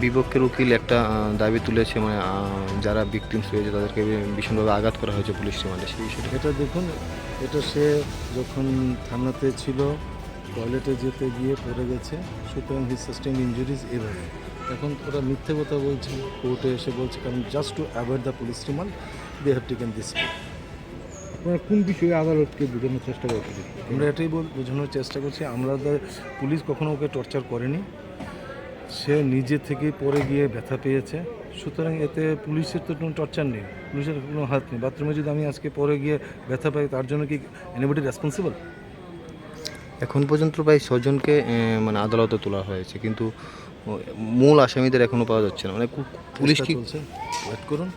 বিপক্ষের উকিল একটা দাবি তুলেছে মানে যারা ভিকটিমস হয়েছে তাদেরকে ভীষণভাবে আঘাত করা হয়েছে পুলিশ রিমান্ডে সেই বিষয়টা এটা দেখুন এটা সে যখন থানাতে ছিল টয়লেটে যেতে গিয়ে পড়ে গেছে সুতরাং হিস সিস্টেম ইঞ্জুরিজ এভাবে। এখন ওরা মিথ্যে কথা বলছে কোর্টে এসে বলছে কারণ just to avoid the police remand they have taken this আপনারা কোন বিষয়ে আদালতকে বোঝানোর চেষ্টা করছিলেন আমরা এটাই বল বোঝানোর চেষ্টা করছি আমরা পুলিশ কখনো ওকে টর্চার করেনি। সে নিজে থেকেই পরে গিয়ে ব্যথা পেয়েছে। সুতরাং এতে পুলিশের তো কোনো টর্চার নেই পুলিশের কোনো হাত নেই। বাথরুমে যদি আমি আজকে পরে গিয়ে ব্যথা পাই তার জন্য কি এনিবডি রেসপন্সিবল এখন পর্যন্ত প্রায় ছজনকে মানে আদালতে তোলা হয়েছে। কিন্তু মূল আসামিদের এখনও পাওয়া যাচ্ছে না। মানে পুলিশ কি ওয়েট করুন।